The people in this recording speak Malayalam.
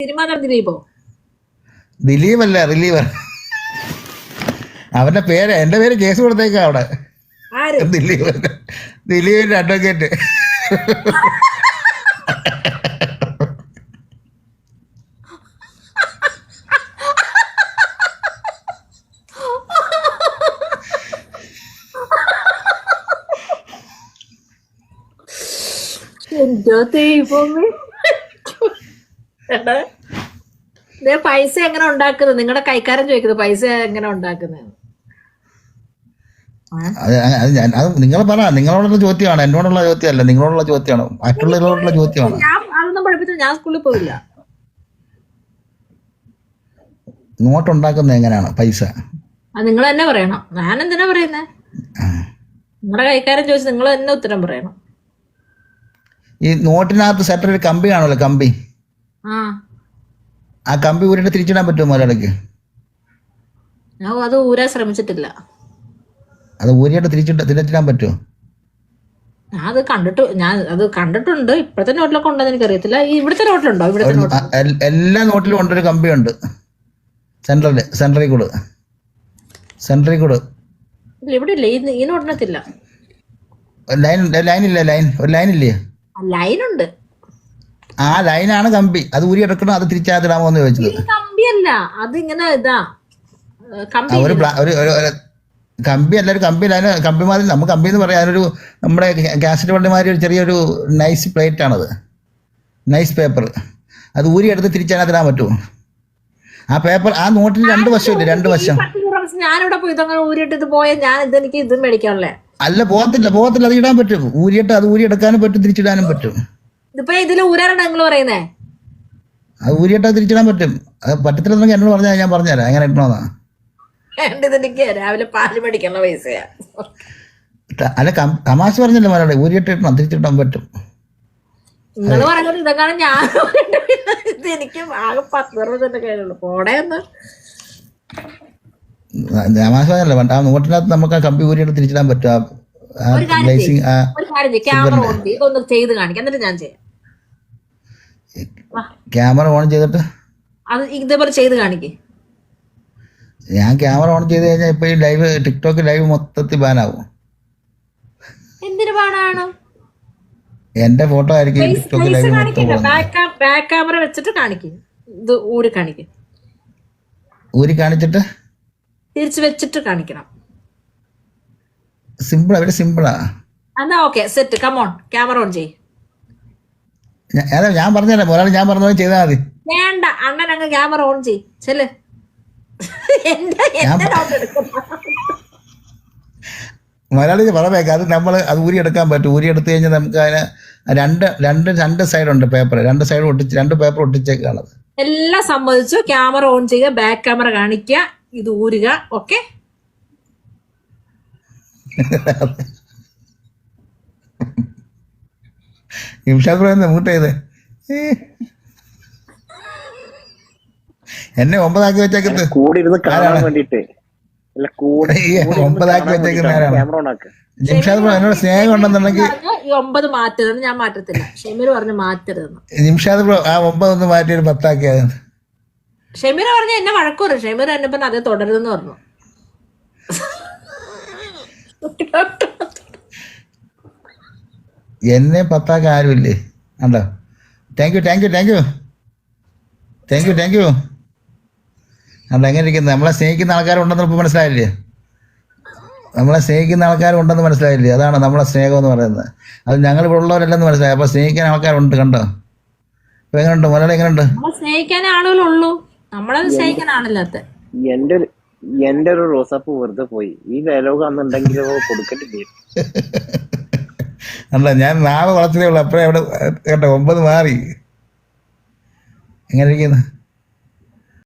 സിനിമ ദിലീപോ ദിലീപ് അല്ല റിലീവർ. അവന്റെ പേര് എന്റെ പേര് കേസ് കൊടുത്തേക്കാ അവിടെ. ദിലീപ്. ദിലീപിന്റെ അഡ്വക്കേറ്റ്. എന്തോ ദൈവമേ. പൈസ എങ്ങനെ ഉണ്ടാക്കുന്നത്? നിങ്ങളുടെ കൈക്കാരൻ ചോദിക്കുന്നത് പൈസ എങ്ങനെ ഉണ്ടാക്കുന്നത്? അത് അത് ഞാൻ അത് നിങ്ങൾ പറ നിങ്ങളോടുള്ള ചോദ്യമാണ് എന്നോടുള്ള ചോദ്യമല്ല നിങ്ങളോടുള്ള ചോദ്യമാണ്. മറ്റുള്ളവരോടുള്ള ചോദ്യമാണ്. ഞാൻ അതൊന്നും പഠിപ്പിച്ചു ഞാൻ സ്കൂളിൽ പോയില്ല. നോട്ട് ഉണ്ടാക്കുന്നത് എങ്ങനെയാണ് പൈസ? അത് നിങ്ങൾ തന്നെ പറയണം. ഞാൻ എന്തിനാ പറയുന്നേ? നിങ്ങളുടെ കൈക്കാരൻ ചോദിച്ചു നിങ്ങൾ തന്നെ ഉത്തരം പറയണം. ഈ നോട്ടിനകത്ത് സെപ്പറേറ്റ് ഒരു കമ്പി കാണുമല്ലോ കമ്പി. ആ. കമ്പി ഊരിട്ട് തിരിച്ചിടാൻ പറ്റുമോ മലയാളിക്ക് അത് ഊരാൻ ശ്രമിച്ചിട്ടില്ല. അത് ഊരിയായിട്ട് തിരിച്ചിട്ട് തിരിച്ചിടാൻ പറ്റുമോ? ഞാൻ അത് കണ്ടിട്ട് ഞാൻ അത് കണ്ടിട്ടുണ്ട്. ഇപ്പോഴത്തെ നോട്ടിലൊക്കെ ഉണ്ടോ എനിക്കറിയത്തില്ല. അറിയത്തില്ല ഇവിടുത്തെ നോട്ടിലുണ്ടോ? ഇവിടുത്തെ നോട്ട് ആ, എൽ- എല്ലാ നോട്ടിലും ഉണ്ടൊരു കമ്പിയുണ്ട്. സെൻട്രൽ സെൻട്രൽ കൂട്. സെൻട്രൽ കൂട്. ഇവിടെ ഇല്ല. ഈ നോട്ടിനകത്തില്ല. ലൈൻ ലൈൻ ഇല്ല ലൈൻ ഒരു ലൈൻ ഇല്ലേ? ലൈനുണ്ട് ആ ലൈനാണ് കമ്പി. അത് ഊരി എടുക്കണം അത് തിരിച്ചാത്തിടാമോ എന്ന് ചോദിച്ചത്. കമ്പിയല്ല. അത് ഇങ്ങനെ ഇതാ. ഒരു കമ്പി അല്ല ഒരു കമ്പി ലൈന് കമ്പി മാതിരി നമുക്ക് കമ്പി എന്ന് പറയാം അതിനൊരു നമ്മുടെ കാസറ്റ് വണ്ടി മാതിരി ഒരു ചെറിയൊരു നൈസ് പ്ലേറ്റ് ആണത്. നൈസ് പേപ്പർ അത് ഊരി എടുത്ത് തിരിച്ചതിനകത്തിടാൻ പറ്റുമോ ആ പേപ്പർ ആ നോട്ടിന് രണ്ട് വശമില്ല രണ്ട് വശം. ഞാനിവിടെ പോയി ഇതങ്ങനെ ഊരിയിട്ട് ഇത് പോയാൽ ഞാൻ ഇതെനിക്ക് ഇത് മേടിക്കാനുള്ളേ അല്ല പോകത്തില്ല പോകത്തില്ല അത് ഇടാൻ പറ്റും. ഊരിയിട്ട് അത് ഊരി എടുക്കാനും പറ്റും തിരിച്ചിടാനും പറ്റും. ഇതിപ്പോ ഇതിൽ ഊരാറാണ് നിങ്ങൾ പറയുന്നേ? അത് ഊരിയിട്ടാ തിരിച്ചിടാൻ പറ്റും. അത് പറ്റത്തില്ലെന്നൊക്കെ എന്നോട് പറഞ്ഞാൽ ഞാൻ പറഞ്ഞുതരാം. എങ്ങനെ ഇട്ടണോന്നാ ഇതെനിക്ക് രാവിലെ പാൽ മേടിക്കാനുള്ള പൈസയാ. ത- അല്ല തമാശ പറഞ്ഞല്ലോ മലയാളി? ഊരിയിട്ട് തിരിച്ചിടാൻ പറ്റും. നിങ്ങൾ ഇതെങ്ങനെ ഞാൻ എനിക്ക് ആകെ പത്ത് നൂറ് തന്നെ കയ്യിലുള്ളൂ പോടെ ഒന്ന്. തമാശ പറഞ്ഞല്ലോ? പണ്ട് ആ നോട്ടിനകത്ത് നമുക്ക് ആ കമ്പി ഊരിയിട്ട് തിരിച്ചിടാൻ പറ്റും. ആ- ആ ക്യാമറ ഓൺ ചെയ്ത് ഇതൊന്ന് ചെയ്ത് കാണിക്കാം. എന്നിട്ട് ഞാൻ ചെയ്യാം. ക്യാമറ ഓൺ ചെയ്തിട്ട്? അത് ഇതേപോലെ ചെയ്ത് കാണിക്കേ. ഞാൻ ക്യാമറ ഓൺ ചെയ്ത് കഴിഞ്ഞാൽ ഇപ്പൊ ഈ ലൈവ് ടിക്ടോക്ക് ലൈവ് മൊത്തത്തിൽ ബാനാവും എന്തിനു ബാനാണ് എന്റെ ഫോട്ടോ ആയിരിക്കും ടിക്ടോക്ക് ലൈവ് ബാക്ക് ക്യാമറ വെച്ചിട്ട് കാണിക്കേ. ഇത് ഊരി കാണിക്കേ. ഊരി കാണിച്ചിട്ട്? തിരിച്ചു വെച്ചിട്ട് കാണിക്കണം. സിമ്പിൾ അവിടെ സിമ്പിളാ എന്നാ okay set come on camera on ചെയ് ഞാൻ അതാ ഞാൻ പറഞ്ഞുതരാം. ഒരാൾ ഞാൻ പറഞ്ഞ ചെയ്താൽ മതി. വേണ്ട. അണ്ണൻ അങ്ങ് ക്യാമറ ഓൺ ചെയ് ചെല്ല്. മലയാളി പറവേക്കാം അത് നമ്മൾ അത് ഊരി എടുക്കാൻ പറ്റും. ഊരി എടുത്തു കഴിഞ്ഞാൽ നമുക്ക് അതിന് രണ്ട് രണ്ട് രണ്ട് സൈഡുണ്ട് പേപ്പർ. രണ്ട് സൈഡ് ഒട്ടിച്ച് രണ്ട് പേപ്പർ ഒട്ടിച്ചേക്കാണത് എല്ലാം സമ്മതിച്ചു ക്യാമറ ഓൺ ചെയ്യുക. ബാക്ക് ക്യാമറ കാണിക്കുക. ഇത് ഊരുക. ഓക്കെ? ഇംഷാദ് ബ്രോ മൂട്ട് ചെയ്തേ. എന്നെ ഒമ്പതാക്കി കൂടെ ഇരുന്ന് കാണാൻ വേണ്ടിട്ട് ഒമ്പതാക്കി വെച്ചേക്കുന്ന ആരാണ്? ബ്രോ എന്നോട് സ്നേഹം ഉണ്ടെന്നുണ്ടെങ്കിൽ ഈ ഒമ്പത് മാറ്റരുതെന്ന് ഞാൻ മാറ്റത്തില്ല. ഷെമീർ പറഞ്ഞു മാറ്റരുതെന്ന്. ജിംഷാദ് ബ്രോ ആ ഒമ്പതൊന്ന് മാറ്റി ഒരു പത്താക്കിയത് ഷെമീർ പറഞ്ഞു എന്നെ വഴക്കൂറ് ഷെമീർ ഷമീർ എന്നെ പറഞ്ഞ അതേ തുടരുതെന്ന് പറഞ്ഞു. എന്നെ പത്താക്കാൻ ആരുമില്ലേ? ഉണ്ടോ thank you thank you thank you thank you thank you അല്ല എങ്ങനെ ഇരിക്കുന്നത് നമ്മളെ സ്നേഹിക്കുന്ന ആൾക്കാരുണ്ടെന്ന് ഇപ്പോൾ മനസ്സിലായില്ലേ? നമ്മളെ സ്നേഹിക്കുന്ന ആൾക്കാരുണ്ടെന്ന് മനസ്സിലായില്ലേ? അതാണ് നമ്മളെ സ്നേഹം എന്ന് പറയുന്നത്. അത് ഞങ്ങൾ ഇവിടെ ഉള്ളവരല്ലെന്ന് മനസ്സിലായി. അപ്പോൾ സ്നേഹിക്കാൻ ആൾക്കാരുണ്ട് കണ്ടോ? ഇപ്പൊ എങ്ങനെയുണ്ട്? മലയാളം എങ്ങനെയുണ്ട്? സ്നേഹിക്കാൻ ആളുകളുള്ളൂ നമ്മളത് സ്നേഹിക്കാൻ ആളില്ലാത്ത. എന്റെ ഒരു എന്റെ ഒരു റോസാപ്പ് വെറുതെ പോയി. ഈ ഡയലോഗ് അന്നുണ്ടെങ്കിൽ കൊടുക്കട്ടില്ലേ അല്ല ഞാൻ നാളെ വളച്ചതേ ഉള്ളൂ. അപ്പോഴേ അവിടെ കേട്ടോ ഒമ്പത് മാറി. എങ്ങനെ ഇരിക്കുന്നു?